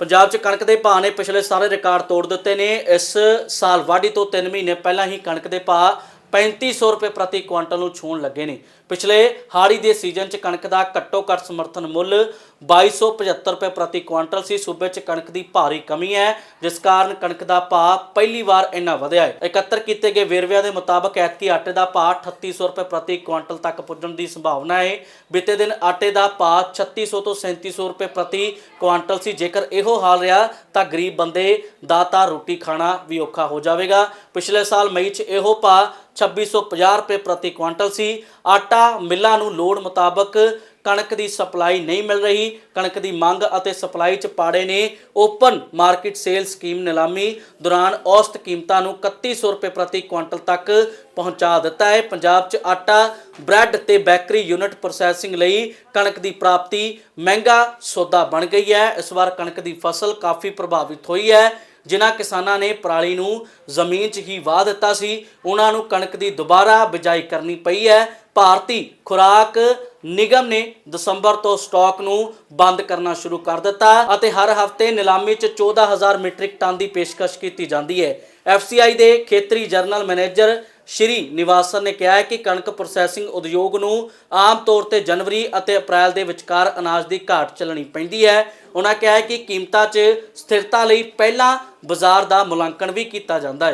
ਪੰਜਾਬ 'ਚ ਕਣਕ ਦੇ ਭਾਅ ਨੇ ਪਿਛਲੇ ਸਾਰੇ ਰਿਕਾਰਡ ਤੋੜ ਦਿੱਤੇ ਨੇ। ਇਸ ਸਾਲ ਵਾਢੀ ਤੋਂ 3 ਮਹੀਨੇ ਪਹਿਲਾਂ ਹੀ ਕਣਕ ਦੇ ਭਾਅ 3500 ਰੁਪਏ ਪ੍ਰਤੀ ਕੁਆਂਟਲ ਨੂੰ ਛੂਹਣ ਲੱਗੇ ਨੇ। ਪਿਛਲੇ ਹਾੜੀ ਦੇ ਸੀਜ਼ਨ 'ਚ ਕਣਕ ਦਾ ਘੱਟੋ ਘੱਟ ਸਮਰਥਨ ਮੁੱਲ 2275 ਰੁਪਏ ਪ੍ਰਤੀ ਕੁਆਂਟਲ ਸੀ। ਸੂਬੇ 'ਚ ਕਣਕ ਦੀ ਭਾਰੀ ਕਮੀ ਹੈ, ਜਿਸ ਕਾਰਨ ਕਣਕ ਦਾ ਭਾਅ ਪਹਿਲੀ ਵਾਰ ਇੰਨਾ ਵਧਿਆ ਹੈ। ਇਕੱਤਰ ਕੀਤੇ ਗਏ ਵੇਰਵਿਆਂ ਦੇ ਮੁਤਾਬਕ ਐਤਕੀ ਆਟੇ ਦਾ ਭਾਅ 3800 ਰੁਪਏ ਪ੍ਰਤੀ ਕੁਇੰਟਲ ਤੱਕ ਪੁੱਜਣ ਦੀ ਸੰਭਾਵਨਾ ਹੈ। ਬੀਤੇ ਦਿਨ ਆਟੇ ਦਾ ਭਾਅ 3600 ਤੋਂ 3700 ਰੁਪਏ ਪ੍ਰਤੀ ਕੁਆਂਟਲ ਸੀ। ਜੇਕਰ ਇਹੋ ਹਾਲ ਰਿਹਾ, ਤਾਂ ਗਰੀਬ ਬੰਦੇ ਦਾ ਤਾਂ ਰੋਟੀ ਖਾਣਾ ਵੀ ਔਖਾ ਹੋ ਜਾਵੇਗਾ। ਪਿਛਲੇ ਸਾਲ ਮਈ 'ਚ ਇਹੋ ਭਾਅ 2650 ਰੁਪਏ ਪ੍ਰਤੀ ਕੁਇੰਟਲ ਸੀ। ਆਟਾ ਮਿੱਲਾਂ ਨੂੰ ਲੋੜ ਮੁਤਾਬਕ ਕਣਕ ਦੀ ਸਪਲਾਈ ਨਹੀਂ ਮਿਲ ਰਹੀ। ਕਣਕ ਦੀ ਮੰਗ ਅਤੇ ਸਪਲਾਈ 'ਚ ਪਾੜੇ ਨੇ ਓਪਨ ਮਾਰਕੀਟ ਸੇਲ ਸਕੀਮ ਨਿਲਾਮੀ ਦੌਰਾਨ ਔਸਤ ਕੀਮਤਾਂ ਨੂੰ 3100 ਰੁਪਏ ਪ੍ਰਤੀ ਕੁਇੰਟਲ ਤੱਕ ਪਹੁੰਚਾ ਦਿੱਤਾ ਹੈ। ਪੰਜਾਬ 'ਚ ਆਟਾ, ਬ੍ਰੈਡ ਤੇ ਬੇਕਰੀ ਯੂਨਿਟ ਪ੍ਰੋਸੈਸਿੰਗ ਲਈ ਕਣਕ ਦੀ ਪ੍ਰਾਪਤੀ ਮਹਿੰਗਾ ਸੌਦਾ ਬਣ ਗਈ ਹੈ। ਇਸ ਵਾਰ ਕਣਕ ਦੀ ਫਸਲ ਕਾਫੀ ਪ੍ਰਭਾਵਿਤ ਹੋਈ ਹੈ। ਜਿਨ੍ਹਾਂ ਕਿਸਾਨਾਂ ਨੇ ਪਰਾਲੀ ਨੂੰ ਜ਼ਮੀਨ 'ਚ ਹੀ ਵਾਹ ਦਿੱਤਾ ਸੀ, ਉਹਨਾਂ ਨੂੰ ਕਣਕ ਦੀ ਦੁਬਾਰਾ ਬਿਜਾਈ ਕਰਨੀ ਪਈ ਹੈ। ਭਾਰਤੀ ਖੁਰਾਕ ਨਿਗਮ ਨੇ ਦਸੰਬਰ ਤੋਂ ਸਟਾਕ ਨੂੰ ਬੰਦ ਕਰਨਾ ਸ਼ੁਰੂ ਕਰ ਦਿੱਤਾ ਅਤੇ ਹਰ ਹਫ਼ਤੇ ਨਿਲਾਮੀ 'ਚ 14000 ਮੀਟ੍ਰਿਕ ਟਨ ਦੀ ਪੇਸ਼ਕਸ਼ ਕੀਤੀ ਜਾਂਦੀ ਹੈ। FCI ਦੇ ਖੇਤਰੀ ਜਨਰਲ ਮੈਨੇਜਰ ਸ਼੍ਰੀ ਨਿਵਾਸਨ ਨੇ ਕਿਹਾ ਹੈ ਕਿ ਕਣਕ ਪ੍ਰੋਸੈਸਿੰਗ ਉਦਯੋਗ ਨੂੰ ਆਮ ਤੌਰ ਤੇ ਜਨਵਰੀ ਅਤੇ ਅਪ੍ਰੈਲ ਦੇ ਵਿਚਕਾਰ ਅਨਾਜ ਦੀ ਘਾਟ ਚੱਲਣੀ ਪੈਂਦੀ ਹੈ। ਉਹਨਾਂ ਕਿਹਾ ਹੈ ਕਿ ਕੀਮਤਾਂ 'ਚ ਸਥਿਰਤਾ ਲਈ ਪਹਿਲਾਂ ਬਾਜ਼ਾਰ ਦਾ ਮੁਲਾਂਕਣ ਵੀ ਕੀਤਾ ਜਾਂਦਾ ਹੈ।